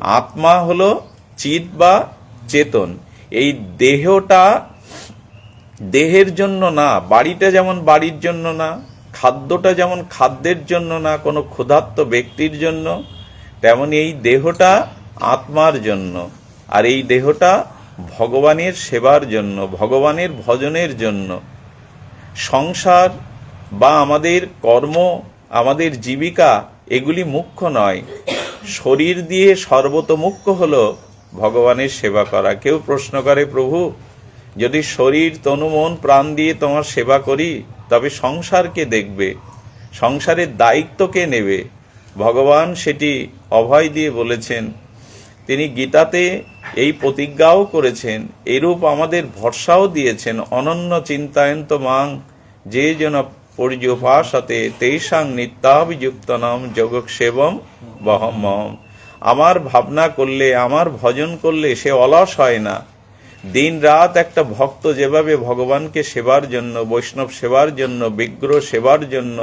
আত্মা হলো চিত বা চেতন। এই দেহটা দেহের জন্য না, বাড়িটা যেমন বাড়ির জন্য না, খাদ্যটা যেমন খাদ্যের জন্য না, কোনো ক্ষুধার্ত ব্যক্তির জন্য, তেমন এই দেহটা আত্মার জন্য। আর এই দেহটা ভগবানের সেবার জন্য, ভগবানের ভজনের জন্য। সংসার বা আমাদের কর্ম, আমাদের জীবিকা, এগুলি মুখ্য নয়। শরীর দিয়ে সর্বতমুখ্য হলো ভগবানের সেবা করা। কেউ প্রশ্ন করে, প্রভু, যদি শরীর তনুমন প্রাণ দিয়ে তোমার সেবা করি, তবে সংসারকে দেখবে? সংসারের দায়িত্ব কে নেবে? ভগবান সেটি অভয় দিয়ে বলেছেন, তিনি গীতাতে এই প্রতিজ্ঞাও করেছেন, এরূপ আমাদের ভরসাও দিয়েছেন। অনন্য চিন্তায়ন্ত মাং, যে যেন পর্যুপাসতে তেষাং নিত্যাভিযুক্ত নাম যোগক্ষেবম বহম আমার ভাবনা করলে, আমার ভজন করলে সে অলস হয় না। দিন রাত একটা ভক্ত যেভাবে ভগবানকে সেবার জন্য, বৈষ্ণব সেবার জন্য, বিগ্রহ সেবার জন্য,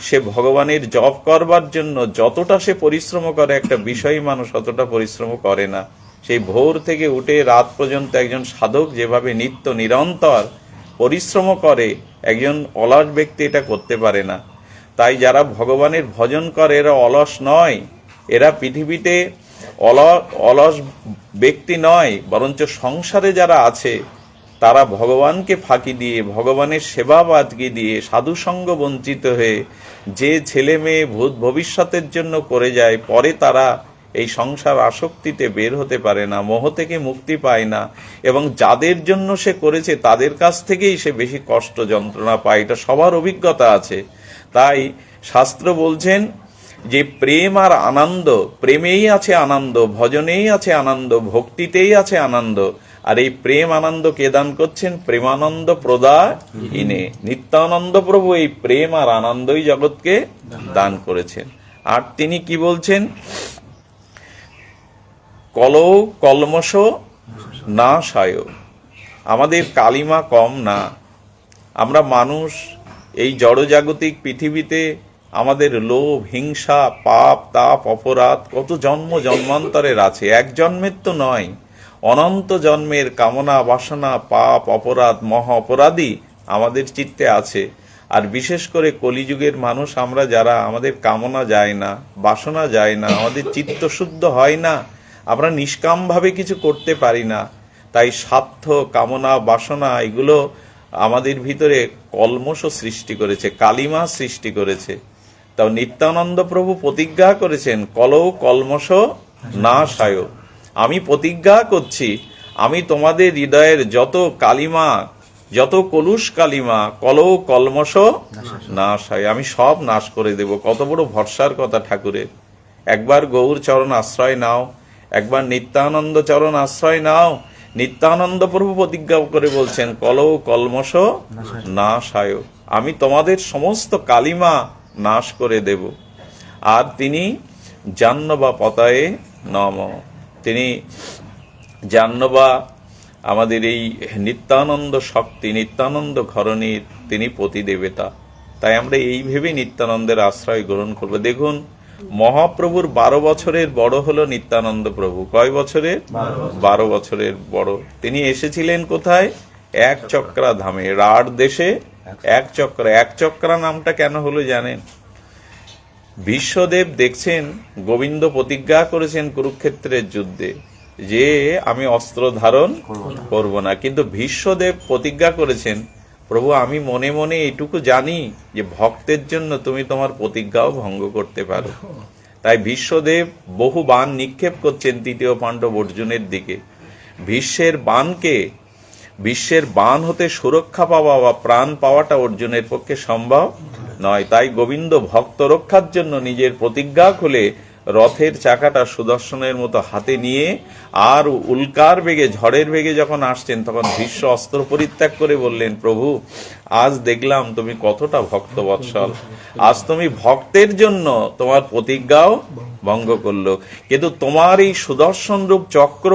সে ভগবানের জপ করবার জন্য যতটা সে পরিশ্রম করে, একটা বিষয়ী মানুষ অতটা পরিশ্রম করে না। সেই ভোর থেকে উঠে রাত পর্যন্ত একজন সাধক যেভাবে নিত্য নিরন্তর পরিশ্রম করে, একজন অলস ব্যক্তি এটা করতে পারে না। তাই যারা ভগবানের ভজন করে, এরা অলস নয়। এরা পৃথিবীতে অল- অলস ব্যক্তি নয়, বরঞ্চ সংসারে যারা আছে, তারা ভগবানকে ফাঁকি দিয়ে, ভগবানের সেবা বাদকে দিয়ে, সাধুসঙ্গ বঞ্চিত হয়ে, যে ছেলে মেয়ে ভূত ভবিষ্যতের জন্য করে যায়, পরে তারা এই সংসার আসক্তিতে বের হতে পারে না মোহ থেকে মুক্তি পায় না এবং যাদের জন্য সে করেছে তাদের কাছ থেকেই সে বেশি কষ্ট যন্ত্রণা পায়। এটা সবার অভিজ্ঞতা আছে। তাই শাস্ত্র বলছেন যে প্রেম আর আনন্দ প্রেমেই আছে আনন্দ ভজনেই আছে আনন্দ ভক্তিতেই আছে আনন্দ। আর এই প্রেম আনন্দ কে দান করছেন? প্রেমানন্দ প্রদা ইনে নিত্যানন্দ প্রভু এই প্রেম আর আনন্দই জগৎকে দান করেছেন। আর তিনি কি বলছেন? কলৌ, কলমশ, না সায়। আমাদের কালিমা কম না। আমরা মানুষ, এই জড়জাগতিক পৃথিবীতে আমাদের লোভ, হিংসা, পাপ, তাপ, অপরাধ, কত জন্ম জন্মান্তরের আছে। এক জন্মের তো নয়। অনন্ত জন্মের কামনা, বাসনা, পাপ, অপরাধ, মহা অপরাধী আমাদের চিত্তে আছে। আর বিশেষ করে কলিযুগের মানুষ, আমরা যারা, আমাদের কামনা যায় না, বাসনা যায় না, আমাদের চিত্ত শুদ্ধ হয় না আমরা নিষ্কামভাবে কিছু করতে পারি না। তাই স্বার্থ, কামনা, বাসনা, এগুলো আমাদের ভিতরে কলমশ সৃষ্টি করেছে, কালিমা সৃষ্টি করেছে। তাও নিত্যানন্দ প্রভু প্রতিজ্ঞা করেছেন কলৌ কলমশ না সায় আমি প্রতিজ্ঞা করছি, আমি তোমাদের হৃদয়ের যত কালিমা, যত কলুষ কালিমা কলৌ কলমশ নাশ হয় আমি সব নাশ করে দেব। কত বড় ভরসার কথা ঠাকুরের। একবার গৌর চরণ আশ্রয় নাও। একবার নিত্যানন্দ চরণ আশ্রয় নাও। নিত্যানন্দ প্রভু প্রতিজ্ঞা করে বলছেন, কলৌ কলমশ নাশ হয় আমি তোমাদের সমস্ত কালিমা নাশ করে দেব। আর তিনি জাহ্নবা পতায়ে নম। তিনি জাহ্নবা, আমাদের এই নিত্যানন্দ শক্তি, নিত্যানন্দ ঘরণীর তিনি প্রতিদেবতা। তাই আমরা এই ভেবে নিত্যানন্দের আশ্রয় গ্রহণ করব। দেখুন মহাপ্রভুর বারো বছরের বড় হলো নিত্যানন্দ প্রভু। কয় বছরের? বারো বছরের বড়। তিনি এসেছিলেন কোথায়? এক চক্রা ধামে রাঢ় দেশে? এক চক্র। এক চক্রা। নামটা কেন হলো জানেন? বিশ্বদেব দেখছেন গোবিন্দ প্রতিজ্ঞা করেছেন কুরুক্ষেত্রের যুদ্ধে যে আমি অস্ত্র ধারণ করব না। কিন্তু ভীষ্মদেব প্রতিজ্ঞা করেছেন প্রভু, আমি মনে মনে এটুকু জানি যে ভক্তের জন্য তুমি তোমার প্রতিজ্ঞাও ভঙ্গ করতে পারো। তাই ভীষ্মদেব বহু বান নিক্ষেপ করছেন তৃতীয় পাণ্ডব অর্জুনের দিকে। ভীষ্মের বানকে বিশ্বের বান হতে সুরক্ষা পাওয়া বা প্রাণ পাওয়াটা অর্জুনের পক্ষে সম্ভব নয়। তাই গোবিন্দ ভক্ত রক্ষার জন্য নিজের প্রতিজ্ঞা খুলে রথের চাকাটা সুদর্শনের মতো হাতে নিয়ে আর উল্কার বেগে, ঝড়ের বেগে যখন আসছেন, তখন ভীষ্ম অস্ত্র পরিত্যাগ করে বললেন, প্রভু, আজ দেখলাম তুমি কতটা ভক্ত বৎসল আজ তুমি ভক্তের জন্য তোমার প্রতিজ্ঞাও ভঙ্গ করল। কিন্তু তোমার এই সুদর্শন রূপ চক্র,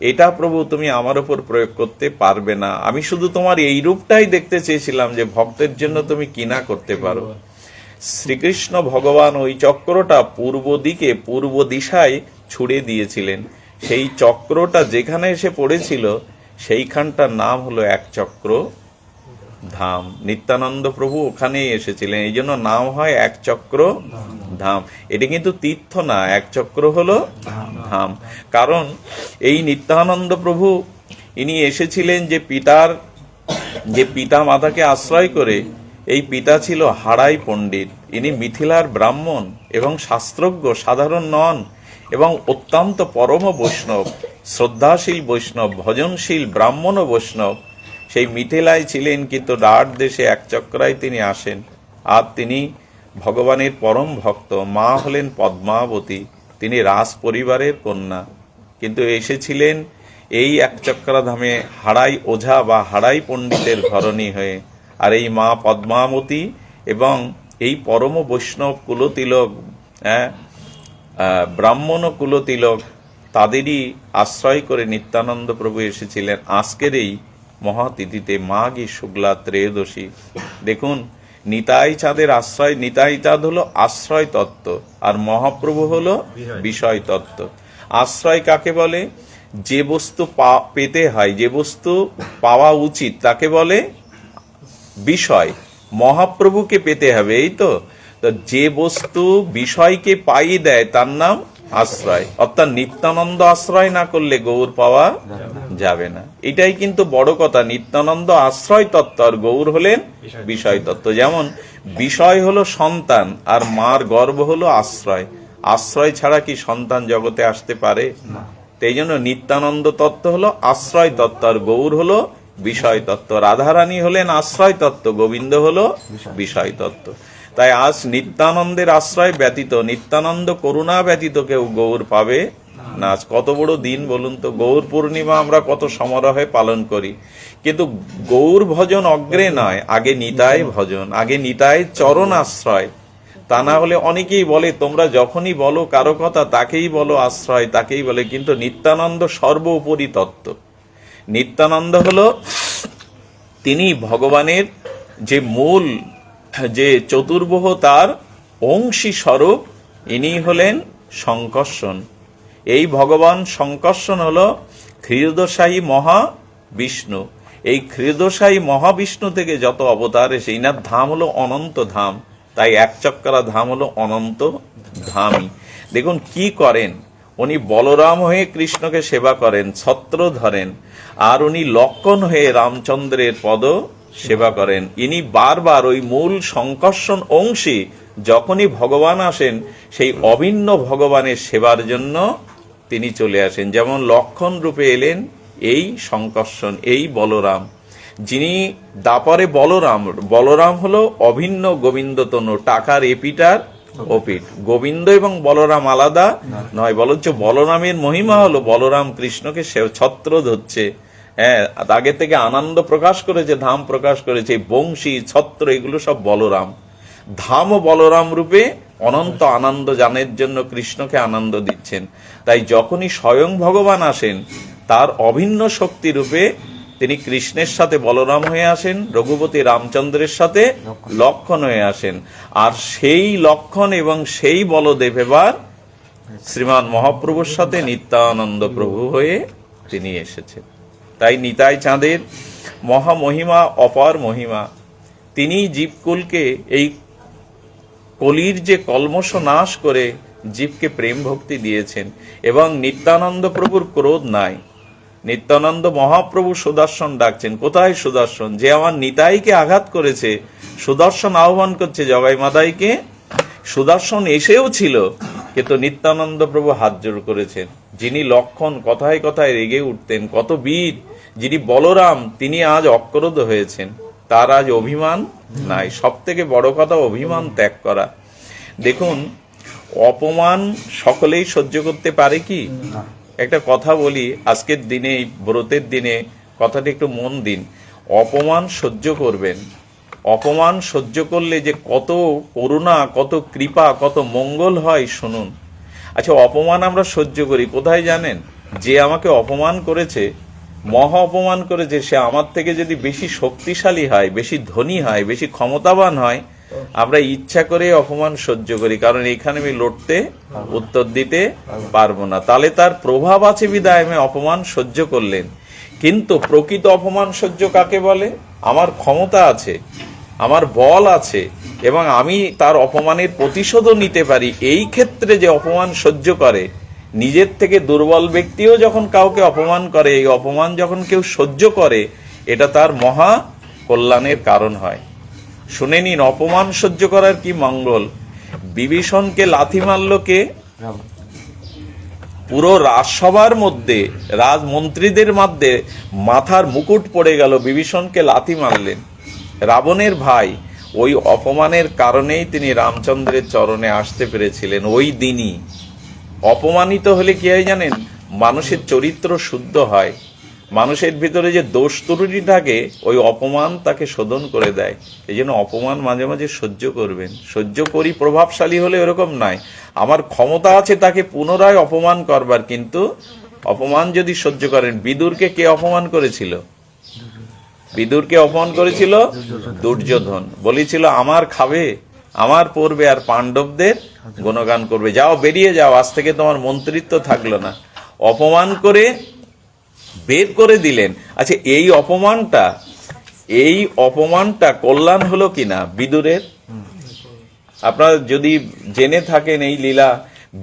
এটা প্রভু তুমি আমার উপর প্রয়োগ করতে পারবে না। আমি শুধু তোমার এই রূপটাই দেখতে চেয়েছিলাম যে ভক্তের জন্য তুমি কিনা করতে পারো। শ্রীকৃষ্ণ ভগবান ওই চক্রটা পূর্ব দিকে, পূর্ব দিশায় ছুড়ে দিয়েছিলেন। সেই চক্রটা যেখানে এসে পড়েছিল, সেইখানটার নাম হলো এক চক্র ধাম। নিত্যানন্দ প্রভু ওখানেই এসেছিলেন। এই জন্য নাম হয় এক চক্র ধাম। এটা কিন্তু তীর্থ না, এক চক্র হলো ধাম। কারণ এই নিত্যানন্দ প্রভু, ইনি এসেছিলেন যে পিতার, যে পিতা মাতাকে আশ্রয় করে এই পিতা ছিল হাড়াই পণ্ডিত। ইনি মিথিলার ব্রাহ্মণ এবং শাস্ত্রজ্ঞ, সাধারণ নন এবং অত্যন্ত পরম বৈষ্ণব, শ্রদ্ধাশীল বৈষ্ণব, ভজনশীল ব্রাহ্মণ বৈষ্ণব। সেই মিথিলায় ছিলেন কিন্তু ডাট দেশে এক চক্রায় তিনি আসেন। আর তিনি ভগবানের পরম ভক্ত। মা হলেন পদ্মাবতী। তিনি রাজ পরিবারের কন্যা। কিন্তু এসেছিলেন এই এক চক্রাধামে হাড়াই ওঝা বা হাড়াই পণ্ডিতের ধরনী হয়ে। আর এই মা পদ্মাবতী এবং এই পরম বৈষ্ণব কুলতিলক হ্যাঁ ব্রাহ্মণ কুলতিলক তাদেরই আশ্রয় করে নিত্যানন্দ প্রভু এসেছিলেন আজকের এই মহাতিথিতে মাঘী শুক্লা ত্রয়োদশী। দেখুন নিতাই চাঁদের আশ্রয় নিতাই চাঁদ হলো আশ্রয় তত্ত্ব আর মহাপ্রভু হলো বিষয় তত্ত্ব। আশ্রয় কাকে বলে? যে বস্তু পা- পেতে হয় যে বস্তু পাওয়া উচিত তাকে বলে বিষয়। মহাপ্রভুকে পেতে হবে এই তো? তো যে বস্তু বিষয়কে পাই দেয় তার নাম আশ্রয়। অর্থাৎ নিত্যানন্দ আশ্রয় না করলে গৌর পাওয়া যাবে না। এটাই কিন্তু বড় কথা। নিত্যানন্দ আশ্রয় তত্ত্ব আর গৌর হলেন বিষয় তত্ত্ব। যেমন বিষয় হলো সন্তান আর মার গর্ব হলো আশ্রয়। আশ্রয় ছাড়া কি সন্তান জগতে আসতে পারে? সেই জন্য নিত্যানন্দ তত্ত্ব হলো আশ্রয় তত্ত্ব আর গৌর হলো বিষয় তত্ত্ব রাধারানী হলেন আশ্রয় তত্ত্ব গোবিন্দ হলো বিষয় তত্ত্ব তাই আজ নিত্যানন্দের আশ্রয় ব্যতীত নিত্যানন্দ করুণা ব্যতীত কেউ গৌর পাবে না। আজ কত বড় দিন বলুন তো গৌর পূর্ণিমা আমরা কত সমারোহে পালন করি। কিন্তু গৌর ভজন অগ্রে নয় আগে নিতায় ভজন আগে নিতাই চরণ আশ্রয়। তা না হলে অনেকেই বলে তোমরা যখনই বলো কারও কথা তাকেই বলো আশ্রয় তাকেই বলে। কিন্তু নিত্যানন্দ সর্বোপরি তত্ত্ব। নিত্যানন্দ হলো, তিনি ভগবানের যে মূল, যে চতুর্বহ তার অংশী স্বরূপ, ইনি হলেন শঙ্কর্ষণ। এই ভগবান শঙ্কর্ষণ হলো ক্ষীরদশাহী মহা বিষ্ণু এই ক্ষীরদশাহী মহাবিষ্ণু থেকে যত অবতার এসে, ইনার ধাম হলো অনন্ত ধাম। তাই এক চক্করা ধাম হলো অনন্ত ধামই। দেখুন কি করেন উনি বলরাম হয়ে কৃষ্ণকে সেবা করেন, ছত্র ধরেন, আর উনি লক্ষণ হয়ে রামচন্দ্রের পদ সেবা করেন। ইনি বারবার ওই মূল সংকর্ষণ অংশে, যখনই ভগবান আসেন, সেই অভিন্ন ভগবানের সেবার জন্য তিনি চলে আসেন। যেমন লক্ষণ রূপে এলেন, এই সংকর্ষণ, এই বলরাম। যিনি দাপরে বলরাম বলরাম হলো অভিন্ন গোবিন্দতনু, টাকার এপিটার ওপিট গোবিন্দ এবং বলরাম আলাদা নয় বলছ বলরামের মহিমা হলো বলরাম কৃষ্ণকে সে ছত্র ধরছে। হ্যাঁ আগে থেকে আনন্দ প্রকাশ করেছে, ধাম প্রকাশ করেছে বংশী, ছত্র, এগুলো সব বলরাম। ধাম বলরাম রূপে অনন্ত আনন্দ জানের জন্য কৃষ্ণকে আনন্দ দিচ্ছেন। তাই যখনই স্বয়ং ভগবান আসেন, তার অভিন্ন শক্তি রূপে তিনি কৃষ্ণের সাথে বলরাম হয়ে আসেন, রঘুপতি রামচন্দ্রের সাথে লক্ষণ হয়ে আসেন। আর সেই লক্ষণ এবং সেই বলদেব এবার শ্রীমান মহাপ্রভুর সাথে নিত্যানন্দ প্রভু হয়ে তিনি এসেছেন। তাই নিতাই চাঁদের মহামহিমা অপার মহিমা। তিনি জীবকুলকে এই কলির যে কলমশ নাশ করে জীবকে প্রেম ভক্তি দিয়েছেন, এবং নিত্যানন্দ প্রভুর ক্রোধ নাই। নিত্যানন্দ মহাপ্রভু সুদর্শন ডাকছেন। কোথায় সুদর্শন? যে আমার নিতাইকে আঘাত করেছে, সুদর্শন আহ্বান করছে জগাই মাতাইকে। সুদর্শন এসেও ছিল, কিন্তু নিত্যানন্দ প্রভু হাত জোর করেছেন। যিনি লক্ষণ কথায় কথায় রেগে উঠতেন, কত বীর। যিনি বলরাম, তিনি আজ অক্রোধ হয়েছেন। তার আজ অভিমান নাই। সব থেকে বড় কথা, অভিমান ত্যাগ করা। দেখুন, অপমান সকলেই সহ্য করতে পারে কি? একটা কথা বলি, আজকের দিনে এই ব্রতের দিনে কথাটি একটু মন দিন। অপমান সহ্য করবেন। অপমান সহ্য করলে যে কত করুণা, কত কৃপা, কত মঙ্গল হয়, শুনুন। আচ্ছা অপমান আমরা সহ্য করি, কোথায় জানেন? যে আমাকে অপমান করেছে, মহা অপমান করেছে, সে আমার থেকে যদি বেশি শক্তিশালী হয়, বেশি ধনী হয়, বেশি ক্ষমতাবান হয় আমরা ইচ্ছা করে অপমান সহ্য করি, কারণ এখানে আমি লড়তে উত্তর দিতে পারব না। তাহলে তার প্রভাব আছে বিদায়, আমি অপমান সহ্য করলেন। কিন্তু প্রকৃত অপমান সহ্য কাকে বলে? আমার ক্ষমতা আছে, আমার বল আছে, এবং আমি তার অপমানের প্রতিশোধও নিতে পারি। এই ক্ষেত্রে যে অপমান সহ্য করে, নিজের থেকে দুর্বল ব্যক্তিও যখন কাউকে অপমান করে, এই অপমান যখন কেউ সহ্য করে, এটা তার মহা কল্যাণের কারণ হয়। শুনে নিন, অপমান সহ্য করার কি মঙ্গল? বিভীষণকে লাথি মারল কে? পুরো রাজসভার মধ্যে, রাজমন্ত্রীদের মধ্যে মাথার মুকুট পড়ে গেল, বিভীষণকে লাথি মারলেন। রাবণের ভাই, ওই অপমানের কারণেই তিনি রামচন্দ্রের চরণে আসতে পেরেছিলেন, ওই দিনই। অপমানিত হলে কি হয় জানেন? মানুষের চরিত্র শুদ্ধ হয়। মানুষের ভিতরে যে দোষ ত্রুটি থাকে, ওই অপমান তাকে শোধন করে দেয়। এই জন্য অপমান মাঝে মাঝে সহ্য করবেন। সহ্য করি প্রভাবশালী হলে এরকম নাই আমার ক্ষমতা আছে তাকে পুনরায় অপমান করবার, কিন্তু অপমান যদি সহ্য করেন, বিদুরকে কে অপমান করেছিল? বিদুরকে অপমান করেছিল দুর্যোধন। বলেছিল, আমার খাবে, আমার পড়বে, আর পাণ্ডবদের গুণগান করবে। যাও, বেরিয়ে যাও, আজ থেকে তোমার মন্ত্রিত্ব থাকল না। অপমান করে বের করে দিলেন। আচ্ছা এই অপমানটা এই অপমানটা কল্যাণ হলো কিনা বিদুরের? আপনারা যদি জেনে থাকেন এই লীলা,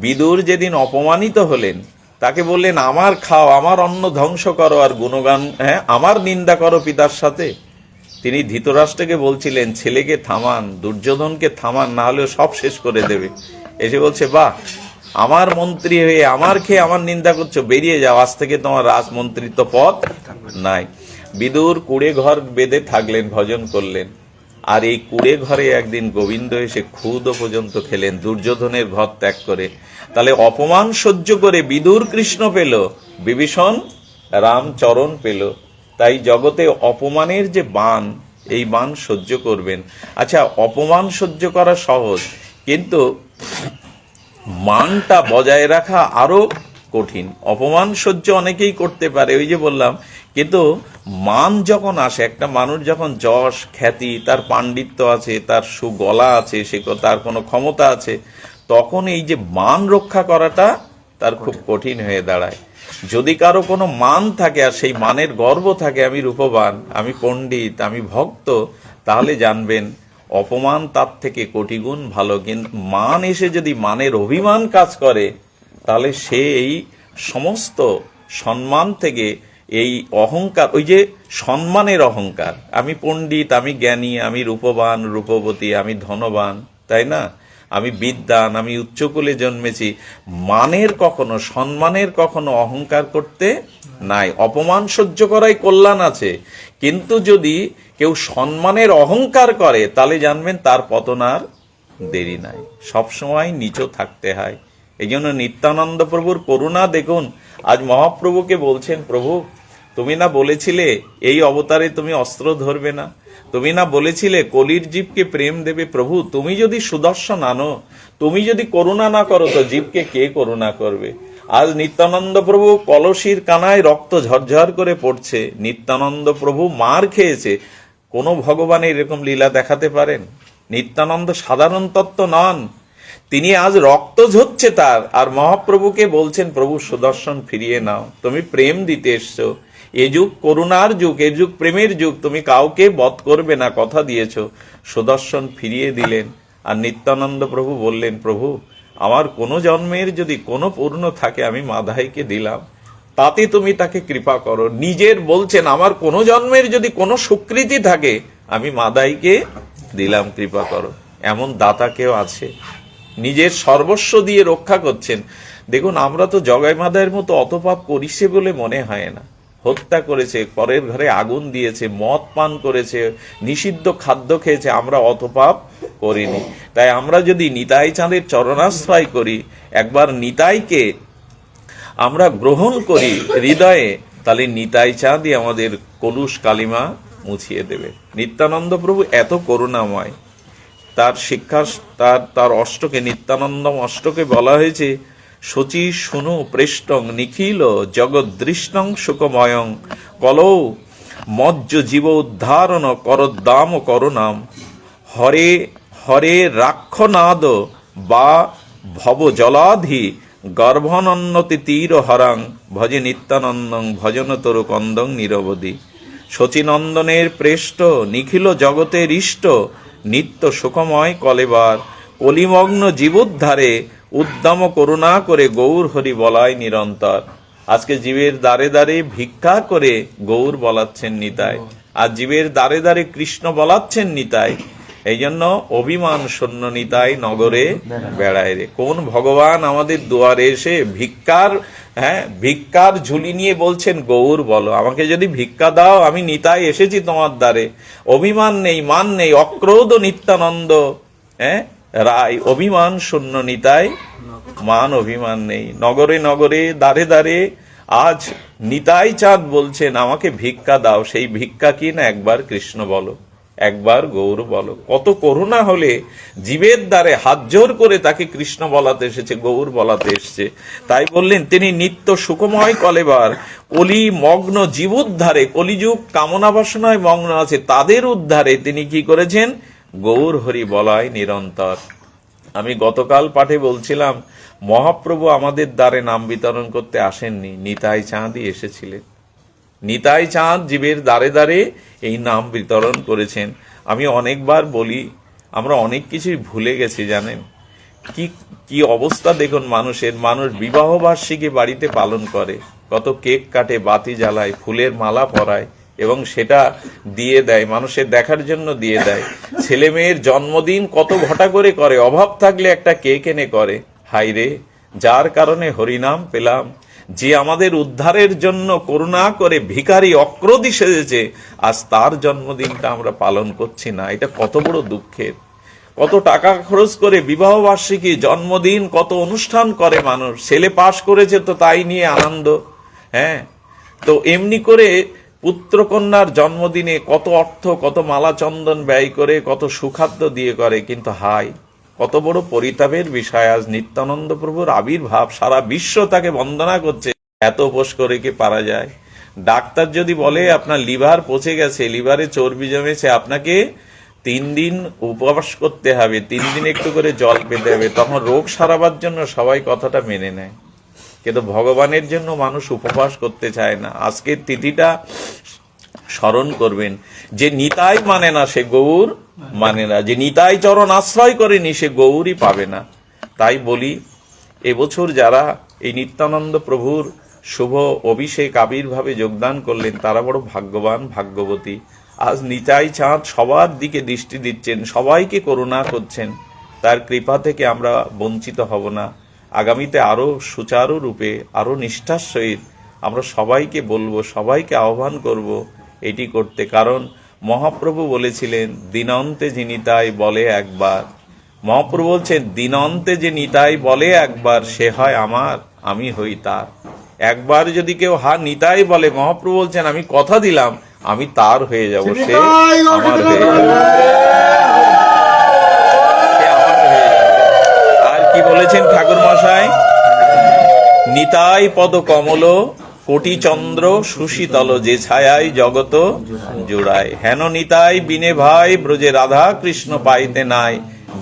বিদুর যেদিন অপমানিত হলেন, তাকে বললেন, আমার খাও, আমার অন্ন ধ্বংস করো আর গুণগান হ্যাঁ আমার নিন্দা করো পিতার সাথে। তিনি ধৃতরাষ্ট্রকে বলছিলেন, ছেলেকে থামান, দুর্যোধনকে থামান, না হলেও সব শেষ করে দেবে। এসে বলছে, বাহ আমার মন্ত্রী হয়ে, আমার খেয়ে আমার নিন্দা করছ, বেরিয়ে যাও। আজ থেকে তোমার রাজমন্ত্রিত্ব পদ নাই। বিদুর কুড়ে ঘর বেঁধে থাকলেন, ভজন করলেন। আর এই কুড়ে ঘরে একদিন গোবিন্দ এসে ক্ষুদ পর্যন্ত খেলেন, দুর্যোধনের ঘর ত্যাগ করে। তাহলে অপমান সহ্য করে বিদুর কৃষ্ণ পেল, বিভীষণ রামচরণ পেল। তাই জগতে অপমানের যে বান, এই বান সহ্য করবেন। আচ্ছা অপমান সহ্য করা সহজ, কিন্তু মানটা বজায় রাখা আরও কঠিন। অপমান সহ্য অনেকেই করতে পারে ওই যে বললাম। কিন্তু মান যখন আসে একটা মানুষ যখন যশ খ্যাতি তার পাণ্ডিত্য আছে তার সুগলা আছে সে তার কোনো ক্ষমতা আছে তখন এই যে মান রক্ষা করাটা তার খুব কঠিন হয়ে দাঁড়ায়। যদি কারও কোনো মান থাকে আর সেই মানের গর্ব থাকে আমি রূপবান আমি পণ্ডিত আমি ভক্ত তাহলে জানবেন অপমান তার থেকে কোটি গুণ ভালো, কিন্তু মান এসে যদি মানের অভিমান কাজ করে, তাহলে সে এই সমস্ত সম্মান থেকে এই অহংকার, ওই যে সম্মানের অহংকার, আমি পণ্ডিত, আমি জ্ঞানী, আমি রূপবান, রূপবতী, আমি ধনবান, তাই না? আমি বিদ্যান আমি উচ্চকুলে জন্মেছি, মানের কখনো, সম্মানের কখনো অহংকার করতে নাই। অপমান সহ্য করাই কল্যাণ আছে। কিন্তু যদি কেউ সম্মানের অহংকার করে, তাহলে জানবেন তার পতন আর দেরি নাই। সবসময় নিচু থাকতে হয়। এই জন্য নিত্যানন্দ প্রভুর করুণা দেখুন। আজ মহাপ্রভুকে বলছেন, প্রভু, তুমি না বলেছিলে এই অবতারে তুমি অস্ত্র ধরবে না? তুমি না বলেছিলে কলির জীবকে প্রেম দেবে? প্রভু, তুমি যদি সুদর্শন আনো, তুমি যদি করুণা না করো, তো জীবকে কে করুণা করবে? আজ নিত্যানন্দ প্রভু কলসির কানায় রক্ত ঝরঝর করে পড়ছে। নিত্যানন্দ প্রভু মার খেয়েছে। কোন ভগবানের এরকম লীলা দেখাতে পারেন? নিত্যানন্দ সাধারণ তত্ত্ব নন। তিনি আজ রক্ত ঝরছে তার, আর মহাপ্রভুকে বলছেন, প্রভু, সুদর্শন ফিরিয়ে নাও। তুমি প্রেম দিতে এসছো। এ যুগ করুণার যুগ, এ যুগ প্রেমের যুগ। তুমি কাউকে বধ করবে না, কথা দিয়েছ। সুদর্শন ফিরিয়ে দিলেন। আর নিত্যানন্দ প্রভু বললেন, প্রভু, আমার কোনো জন্মের যদি কোনো পূর্ণ থাকে, আমি মাধাইকে দিলাম। তাতে তুমি তাকে কৃপা করো। নিজের বলছেন, আমার কোনো জন্মের যদি কোনো স্বীকৃতি থাকে, আমি মাদাইকে দিলাম, কৃপা করো। এমন দাতা কেউ আছে। নিজের সর্বস্ব দিয়ে রক্ষা করছেন। দেখুন, আমরা তো জগাই মাদায়ের মতো অত পাপ করিছে বলে মনে হয় না। হত্যা করেছে, পরের ঘরে আগুন দিয়েছে, মদ পান করেছে, নিষিদ্ধ খাদ্য খেয়েছে, আমরা অত পাপ করিনি। তাই আমরা যদি নিতাই চাঁদের চরণাশ্রয় করি, একবার নিতাইকে আমরা গ্রহণ করি হৃদয়ে, তাহলে নিতাই চাঁদই আমাদের কলুষ কালিমা মুছিয়ে দেবে। নিত্যানন্দ প্রভু এত করুণাময়। তার শিক্ষা, তার তার অষ্টকে, নিত্যানন্দম অষ্টকে বলা হয়েছে, শচী শুনু পৃষ্টং নিখিল জগদৃষ্টং সুখময়ং। কলৌ, মজ্জ জীব উদ্ধারণ করদ্দাম করুণাম। হরে হরে রাক্ষনাদ বা ভব জলাধি গর্ভনন্নতি তীর হরাং ভজে নিত্যানন্দং ভজন তরু কন্দং নিরবধি। শচীনন্দনের প্রেষ্ট, নিখিল জগতের ইষ্ট, নিত্য সুখময় কলেবার, কলিমগ্ন জীবোদ্ধারে উদ্দাম করুণা করে গৌর হরি বলায় নিরন্তর। আজকে জীবের দ্বারে দ্বারে ভিক্ষা করে গৌর বলাচ্ছেন নিতাই। আর জীবের দ্বারে দ্বারে কৃষ্ণ বলাচ্ছেন নিতাই। এই জন্য অভিমান শূন্য নিতাই নগরে বেড়ায় রে। কোন ভগবান আমাদের দুয়ারে এসে ভিক্ষার হ্যাঁ ভিক্ষার ঝুলি নিয়ে বলছেন, গৌর বলো, আমাকে যদি ভিক্ষা দাও, আমি নিতাই এসেছি তোমার দ্বারে। অভিমান নেই, মান নেই, অক্রোধ নিত্যানন্দ হ্যাঁ রায়, অভিমান শূন্য নিতাই মান, অভিমান নেই। নগরে নগরে দাঁড়ে দাঁড়ে আজ নিতাই চাঁদ বলছেন, আমাকে ভিক্ষা দাও, সেই ভিক্ষা কি না একবার কৃষ্ণ বলো। একবার গৌর বলো, কত করুণা হলে জীবের দ্বারে হাত জোর করে তাকে কৃষ্ণ বলাতে এসেছে, গৌর বলাতে এসেছে। তাই বললেন, তিনি নিত্য সুখময় কলেবার, কলি, মগ্ন জীবোদ্ধারে, কলিযুগ কামনা বাসনায় মগ্ন আছে, তাদের উদ্ধারে তিনি কি করেছেন? গৌর হরি বলায় নিরন্তর। আমি গতকাল পাঠে বলছিলাম, মহাপ্রভু আমাদের দ্বারে নাম বিতরণ করতে আসেননি, নিতাই চাঁদই এসেছিলেন। নিতাই চাঁদ জীবের দ্বারে দ্বারে এই নাম বিতরণ করেছেন। আমি অনেকবার বলি, আমরা অনেক কিছুই ভুলে গেছি, জানেন? কি কি অবস্থা দেখুন মানুষের। মানুষ বিবাহ বার্ষিকী বাড়িতে পালন করে, কত কেক কাটে, বাতি জ্বালায়, ফুলের মালা পরায়, এবং সেটা দিয়ে দেয়, মানুষের দেখার জন্য দিয়ে দেয়। ছেলে মেয়ের জন্মদিন কত ঘটা করে করে, অভাব থাকলে একটা কেক এনে করে। হাই রে যার কারণে হরিনাম পেলাম। যে আমাদের উদ্ধারের জন্য করুণা করে ভিখারি অক্রোধি সেজেছে, আজ তার জন্মদিনটা আমরা পালন করছি না। এটা কত বড় দুঃখের। কত টাকা খরচ করে বিবাহ বার্ষিকী জন্মদিন, কত অনুষ্ঠান করে মানুষ। ছেলে পাশ করেছে তো তাই নিয়ে আনন্দ হ্যাঁ? তো এমনি করে পুত্রকন্যার জন্মদিনে কত অর্থ, কত মালা চন্দন ব্যয় করে, কত সুখাদ্য দিয়ে করে, কিন্তু হাই কত বড় পরিতাপের বিষয়, আজ নিত্যানন্দ প্রভুর আবির্ভাব সারা বিশ্ব তাকে বন্দনা করছে। এত উপোস করে কি পারা যায়? ডাক্তার যদি বলে, আপনার লিভার পচে গেছে, লিভারে চর্বি জমেছে, আপনাকে তিন দিন উপবাস করতে হবে, তিন দিন একটু করে জল পেতে হবে। তখন রোগ সারাবার জন্য সবাই কথাটা মেনে নেয়। কিন্তু ভগবানের জন্য মানুষ উপবাস করতে চায় না। আজকের তিথিটা স্মরণ করবেন। যে নিতাই মানে না, সে গৌর মানে না, যে নিতাই চরণ আশ্রয় করেনি, সে গৌরই পাবে না। তাই বলি, এবছর যারা এই নিত্যানন্দ প্রভুর শুভ অভিষেক আবির্ভাবে যোগদান করলেন, তারা বড় ভাগ্যবান, ভাগ্যবতী। আজ নিতাই চাঁদ সবার দিকে দৃষ্টি দিচ্ছেন, সবাইকে করুণা করছেন। তার কৃপা থেকে আমরা বঞ্চিত হব না। আগামীতে আরও সুচারু রূপে, আরও নিষ্ঠার সহিত আমরা সবাইকে বলব, সবাইকে আহ্বান করব এটি করতে। কারণ মহাপ্রভু বলেছিলেন দিনন্তে যে নিতাই বলে একবার। মহাপ্রভু বলছেন দিনন্তে যে নিতাই বলে একবার সে হয় আমার আমি হই তার। একবার যদি কেউ হা নিতাই বলে মহাপ্রভু বলছেন আমি কথা দিলাম আমি তার হয়ে যাব সে আমার হয়ে আর কি বলেছেন ঠাকুর মশাই নিতাই পদ কমল কোটি চন্দ্র সুশীতল যে ছায়াই জগত জোড়ায়। হেন নিতাই বিনে ভাই, ব্রজে রাধা কৃষ্ণ পাইতে নাই,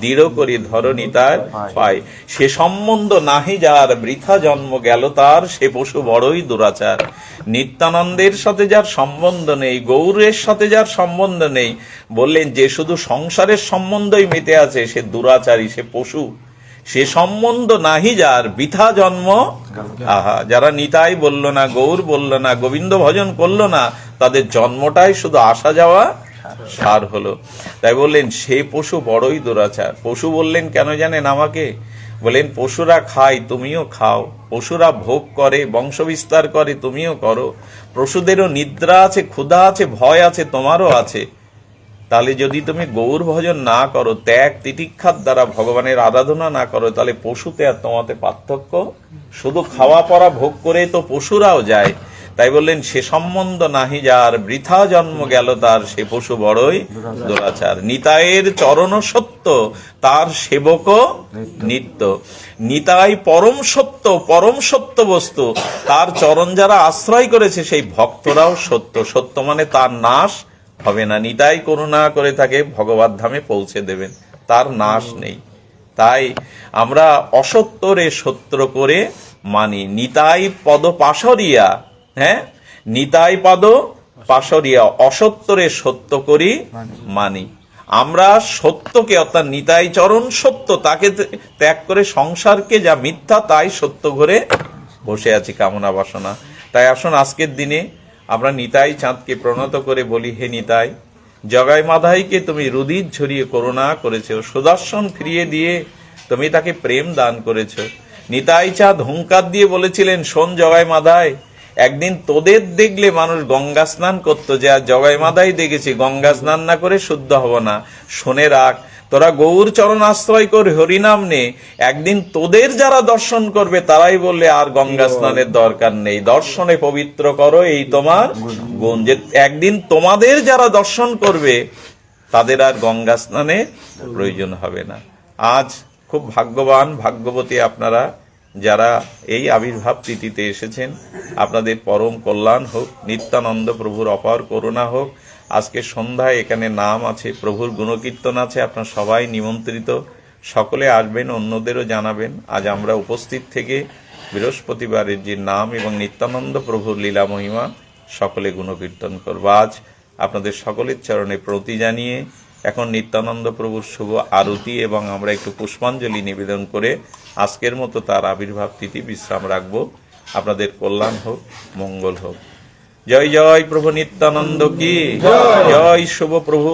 দৃঢ় করি ধর নিতার পাই। সে সম্বন্ধ নাহি যার, বৃথা জন্ম গেল তার, সে পশু বড়ই দুরাচার। নিত্যানন্দের সাথে যার সম্বন্ধ নেই, গৌরের সাথে যার সম্বন্ধ নেই, বললেন যে শুধু সংসারের সম্বন্ধই মেতে আছে, সে দুরাচারী, সে পশু সে সম্বন্ধ নাহি যার, বৃথা জন্ম আহা। যারা নিতাই বলল না, গৌর বলল না, গোবিন্দ ভজন করল না, তাদের জন্মটাই শুধু আসা যাওয়া, সার হলো। তাই বললেন, সে পশু বড়ই দোরাচার। পশু বললেন, কেন জানেন আমাকে? বলেন পশুরা খায়, তুমিও খাও। পশুরা ভোগ করে বংশ বিস্তার করে, তুমিও করো। পশুদেরও নিদ্রা আছে, ক্ষুধা আছে, ভয় আছে, তোমারও আছে। তাহলে যদি তুমি গৌর ভজন না করো ত্যাগ তিতিক্ষার দ্বারা ভগবানের আরাধনা না করো তাহলে পশুতে আর তোমাতে পার্থক্য? শুধু খাওয়া পরা ভোগ করে তো পশুরাও যায়। তাই বললেন সে সম্বন্ধ নাহি যার বৃথা জন্ম গেল তার সে পশু বড়ই দুরাচার। নিতায়ের চরণ সত্য তার সেবক নিত্য। নিতাই পরম সত্য পরম সত্য বস্তু। তার চরণ যারা আশ্রয় করেছে সেই ভক্তরাও সত্য। সত্য মানে তার নাশ হবে না। নিতাই করুণা করে তাকে ভগবত ধামে পৌঁছে দেবেন। তার নাশ নেই। তাই আমরা অসত্যরে সত্য করে মানি। নিতাই পদ পাশরিয়া হ্যাঁ? নিতাই পদ পাশরিয়া অসত্যরে সত্য করি মানি। আমরা সত্যকে অর্থাৎ নিতাই চরণ সত্য তাকে ত্যাগ করে সংসারকে যা মিথ্যা তাই সত্য করে বসে আছি কামনা বাসনা। তাই আসুন আজকের দিনে আমরা নিতাই চাঁদকে প্রণত করে বলি, হে নিতাই, জগাই মাধাইকে তুমি রুদির ঝরিয়ে করুণা করেছ সুদর্শন ফিরিয়ে দিয়ে তুমি তাকে প্রেম দান করেছ। নিতাই চাঁদ হুঙ্কার দিয়ে বলেছিলেন, শোন জগাই মাধাই, একদিন তোদের দেখলে মানুষ গঙ্গা স্নান করতো যে, আর জগাই মাদাই দেখেছি, গঙ্গা স্নান না করে শুদ্ধ হব না। শুনে রাখ তোরা গৌর চরণ আশ্রয় কর হরিনাম নে। একদিন তোদের যারা দর্শন করবে তারাই বললে আর গঙ্গা স্নানের দরকার নেই। দর্শনে পবিত্র করো এই তোমার গুণ। যে একদিন তোমাদের যারা দর্শন করবে তাদের আর গঙ্গা স্নানের প্রয়োজন হবে না। আজ খুব ভাগ্যবান ভাগ্যবতী আপনারা যারা এই আবির্ভাব তিথিতে এসেছেন আপনাদের পরম কল্যাণ হোক নিত্যানন্দ প্রভুর অপার করুণা হোক আজকে সন্ধ্যায় এখানে নাম আছে, প্রভুর গুণকীর্তন আছে, আপনার সবাই নিমন্ত্রিত। সকলে আসবেন, অন্যদেরও জানাবেন। আজ আমরা উপস্থিত থেকে বৃহস্পতিবারের যে নাম এবং নিত্যানন্দ প্রভুর লীলা মহিমা, সকলে গুণকীর্তন করব। আজ আপনাদের সকলের চরণে প্রতি জানিয়ে এখন নিত্যানন্দ প্রভুর শুভ আরতি এবং আমরা একটু পুষ্পাঞ্জলি নিবেদন করে আজকের মতো তার আবির্ভাব তিথি বিশ্রাম রাখব। আপনাদের কল্যাণ হোক, মঙ্গল হোক। জয় জয় প্রভু নিত্যানন্দ কি। জয়। শুভ প্রভু